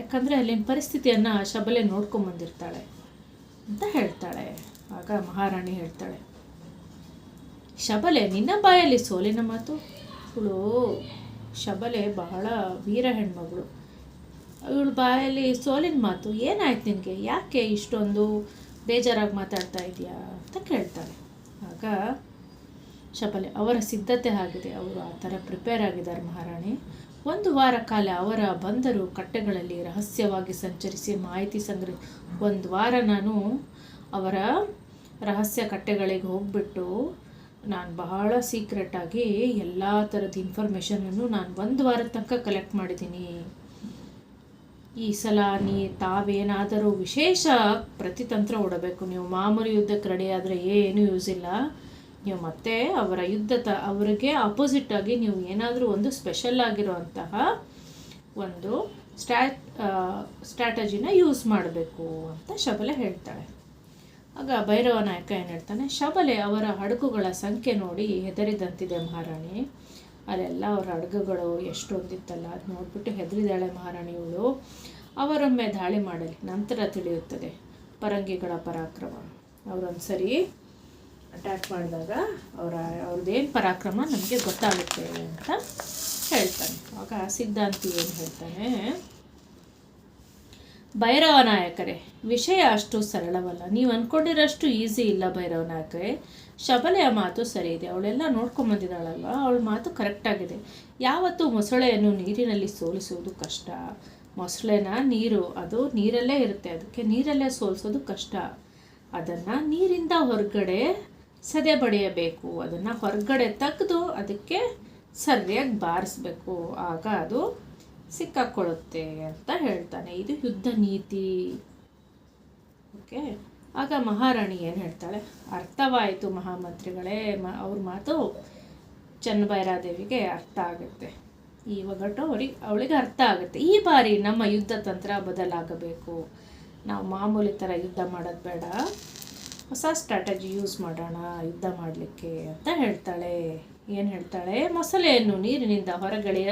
ಯಾಕಂದರೆ ಅಲ್ಲಿನ ಪರಿಸ್ಥಿತಿಯನ್ನು ಶಬಲೆ ನೋಡ್ಕೊಂಬಂದಿರ್ತಾಳೆ ಅಂತ ಹೇಳ್ತಾಳೆ. ಆಗ ಮಹಾರಾಣಿ ಹೇಳ್ತಾಳೆ, ಶಬಲೆ, ನಿನ್ನ ಬಾಯಲ್ಲಿ ಸೋಲಿನ ಮಾತು? ಇವಳು ಶಬಲೆ ಬಹಳ ವೀರ ಹೆಣ್ಮಗಳು. ಇವಳ ಬಾಯಲ್ಲಿ ಸೋಲಿನ ಮಾತು, ಏನಾಯ್ತು ನಿನಗೆ? ಯಾಕೆ ಇಷ್ಟೊಂದು ಬೇಜಾರಾಗಿ ಮಾತಾಡ್ತಾ ಇದೆಯಾ ಅಂತ ಕೇಳ್ತಾರೆ ಆಗ ಶಬಲೆ, ಅವರ ಸಿದ್ಧತೆ ಆಗಿದೆ, ಅವರು ಆ ಥರ ಪ್ರಿಪೇರ್ ಆಗಿದ್ದಾರೆ ಮಹಾರಾಣಿ. ಒಂದು ವಾರ ಕಾಲ ಅವರ ಬಂದರು ಕಟ್ಟೆಗಳಲ್ಲಿ ರಹಸ್ಯವಾಗಿ ಸಂಚರಿಸಿ ಮಾಹಿತಿ ಸಂಗ್ರಹ, ಒಂದು ವಾರ ನಾನು ಅವರ ರಹಸ್ಯ ಕಟ್ಟೆಗಳಿಗೆ ಹೋಗ್ಬಿಟ್ಟು ನಾನು ಬಹಳ ಸೀಕ್ರೆಟಾಗಿ ಎಲ್ಲ ಥರದ ಇನ್ಫಾರ್ಮೇಷನನ್ನು ನಾನು ಒಂದು ವಾರದ ತನಕ ಕಲೆಕ್ಟ್ ಮಾಡಿದ್ದೀನಿ. ಈ ಸಲ ನೀ ತಾವೇನಾದರೂ ವಿಶೇಷ ಪ್ರತಿತಂತ್ರ ಉಡಬೇಕು ನೀವು ಮಾಮೂಲಿ ಯುದ್ಧಕ್ಕೆ ರೆಡಿ ಆದರೆ ಏನೂ ಯೂಸ್ ಇಲ್ಲ. ನೀವು ಮತ್ತೆ ಅವರ ಯುದ್ಧ ತ, ಅವರಿಗೆ ಅಪೋಸಿಟ್ ಆಗಿ ನೀವು ಏನಾದರೂ ಒಂದು ಸ್ಪೆಷಲ್ ಆಗಿರುವಂತಹ ಒಂದು ಸ್ಟ್ಯಾಟ್ ಸ್ಟ್ರಾಟಜಿನ ಯೂಸ್ ಮಾಡಬೇಕು ಅಂತ ಶಬಲೆ ಹೇಳ್ತಾಳೆ. ಆಗ ಭೈರವ ನಾಯಕ ಏನು ಹೇಳ್ತಾನೆ, ಶಬಲೆ ಅವರ ಹಡಗುಗಳ ಸಂಖ್ಯೆ ನೋಡಿ ಹೆದರಿದಂತಿದೆ ಮಹಾರಾಣಿ. ಅಲ್ಲೆಲ್ಲ ಅವರ ಹಡಗುಗಳು ಎಷ್ಟೊಂದಿತ್ತಲ್ಲ. ಅದು ನೋಡ್ಬಿಟ್ಟು ಹೆದರಿದಾಳೆ ಮಹಾರಾಣಿ ಇವಳು. ಅವರೊಮ್ಮೆ ದಾಳಿ ಮಾಡಲಿ, ನಂತರ ತಿಳಿಯುತ್ತದೆ. ಪರಂಗಿಗಳ ಪರಾಕ್ರಮ. ಅವರೊಂದು ಸರಿ ಅಟ್ಯಾಕ್ ಮಾಡಿದಾಗ ಅವರ ಅವ್ರದ್ದೇನು ಪರಾಕ್ರಮ ನಮಗೆ ಗೊತ್ತಾಗುತ್ತೆ ಅಂತ ಹೇಳ್ತಾನೆ. ಆಗ ಸಿದ್ಧಾಂತಿ ಏನು ಹೇಳ್ತಾನೆ? ಭೈರವ ನಾಯಕರೇ, ವಿಷಯ ಅಷ್ಟು ಸರಳವಲ್ಲ. ನೀವು ಅಂದ್ಕೊಂಡಿರೋಷ್ಟು ಈಸಿ ಇಲ್ಲ ಭೈರವ ನಾಯಕರೇ. ಶಬಲೆಯ ಮಾತು ಸರಿ ಇದೆ. ಅವಳೆಲ್ಲ ನೋಡ್ಕೊಂಬಂದಿದ್ದಾಳಲ್ವ ಅವಳ ಮಾತು ಕರೆಕ್ಟಾಗಿದೆ ಯಾವತ್ತೂ ಮೊಸಳೆಯನ್ನು ನೀರಿನಲ್ಲಿ ಸೋಲಿಸುವುದು ಕಷ್ಟ. ಮೊಸಳೆನ ನೀರು, ಅದು ನೀರಲ್ಲೇ ಇರುತ್ತೆ. ಅದಕ್ಕೆ ನೀರಲ್ಲೇ ಸೋಲಿಸೋದು ಕಷ್ಟ. ಅದನ್ನು ನೀರಿಂದ ಹೊರಗಡೆ ಸದೆ ಬಡಿಯಬೇಕು. ಅದನ್ನು ಹೊರಗಡೆ ತೆಗೆದು ಅದಕ್ಕೆ ಸರಿಯಾಗಿ ಬಾರಿಸ್ಬೇಕು. ಆಗ ಅದು ಸಿಕ್ಕಾಕೊಳ್ಳುತ್ತೆ ಅಂತ ಹೇಳ್ತಾನೆ. ಇದು ಯುದ್ಧ ನೀತಿ. ಓಕೆ ಆಗ ಮಹಾರಾಣಿ ಏನು ಹೇಳ್ತಾಳೆ? ಅರ್ಥವಾಯಿತು ಮಹಾಮಂತ್ರಿಗಳೇ, ಮ, ಅವ್ರ ಮಾತು ಚನ್ನಭೈರಾದೇವಿಗೆ ಅರ್ಥ ಆಗುತ್ತೆ. ಈ ಒಗಟು ಅವ್ರಿಗೆ, ಅವಳಿಗೆ ಅರ್ಥ ಆಗುತ್ತೆ. ಈ ಬಾರಿ ನಮ್ಮ ಯುದ್ಧ ತಂತ್ರ ಬದಲಾಗಬೇಕು. ನಾವು ಮಾಮೂಲಿ ಥರ ಯುದ್ಧ ಮಾಡೋದು ಬೇಡ. ಹೊಸ ಸ್ಟ್ರಾಟಜಿ ಯೂಸ್ ಮಾಡೋಣ, ಯುದ್ಧ ಮಾಡಲಿಕ್ಕೆ ಅಂತ ಹೇಳ್ತಾಳೆ. ಏನು ಹೇಳ್ತಾಳೆ? ಮೊಸಳೆಯನ್ನು ನೀರಿನಿಂದ ಹೊರಗಡೆಯ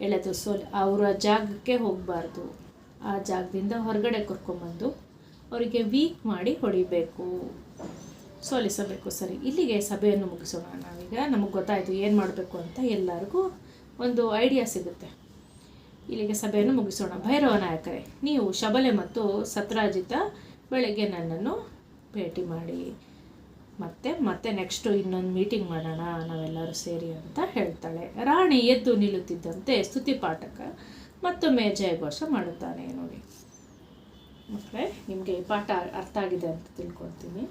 ಎಳೆದು ಸೋಲ್, ಅವರ ಜಾಗಕ್ಕೆ ಹೋಗಬಾರ್ದು. ಆ ಜಾಗದಿಂದ ಹೊರಗಡೆ ಕರ್ಕೊಂಬಂದು ಅವರಿಗೆ ವೀಕ್ ಮಾಡಿ ಹೊಡಿಬೇಕು. ಸೋಲಿಸಬೇಕು, ಸರಿ. ಇಲ್ಲಿಗೆ ಸಭೆಯನ್ನು ಮುಗಿಸೋಣ ನಾವೀಗ. ನಮಗೆ ಗೊತ್ತಾಯಿತು ಏನು ಮಾಡಬೇಕು ಅಂತ ಎಲ್ಲರಿಗೂ ಒಂದು ಐಡಿಯಾ ಸಿಗುತ್ತೆ. ಇಲ್ಲಿಗೆ ಸಭೆಯನ್ನು ಮುಗಿಸೋಣ. ಭೈರವ ನಾಯಕರೇ, ನೀವು ಶಬಲೆ ಮತ್ತು ಸತ್ರಾಜಿತ ಬೆಳಗ್ಗೆ ನನ್ನನ್ನು ಭೇಟಿ ಮಾಡಿ. ಮತ್ತೆ ಮತ್ತೆ ನೆಕ್ಸ್ಟು ಇನ್ನೊಂದು ಮೀಟಿಂಗ್ ಮಾಡೋಣ. ನಾವೆಲ್ಲರೂ ಸೇರಿ ಅಂತ ಹೇಳ್ತಾಳೆ. ರಾಣಿ ಎದ್ದು ನಿಲ್ಲುತ್ತಿದ್ದಂತೆ ಸ್ತುತಿ ಪಾಠಕ ಮತ್ತೊಮ್ಮೆ ಜಯಘೋಷ ಮಾಡುತ್ತಾನೆ ನೋಡಿ. ಮಕ್ಕಳೇ, ನಿಮಗೆ ಪಾಠ ಅರ್ಥ ಆಗಿದೆ ಅಂತ ತಿಳ್ಕೊಳ್ತೀನಿ.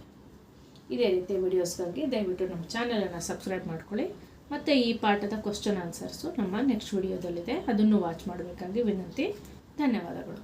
ಇದೇ ರೀತಿ ವಿಡಿಯೋಸ್ಗಾಗಿ ದಯವಿಟ್ಟು ನಮ್ಮ ಚಾನಲನ್ನು ಸಬ್ಸ್ಕ್ರೈಬ್ ಮಾಡ್ಕೊಳ್ಳಿ. ಮತ್ತು ಈ ಪಾಠದ ಕ್ವಶನ್ ಆನ್ಸರ್ಸು ನಮ್ಮ ನೆಕ್ಸ್ಟ್ ವಿಡಿಯೋದಲ್ಲಿದೆ ಅದನ್ನು ವಾಚ್ ಮಾಡಬೇಕಾಗಿ ವಿನಂತಿ. ಧನ್ಯವಾದಗಳು.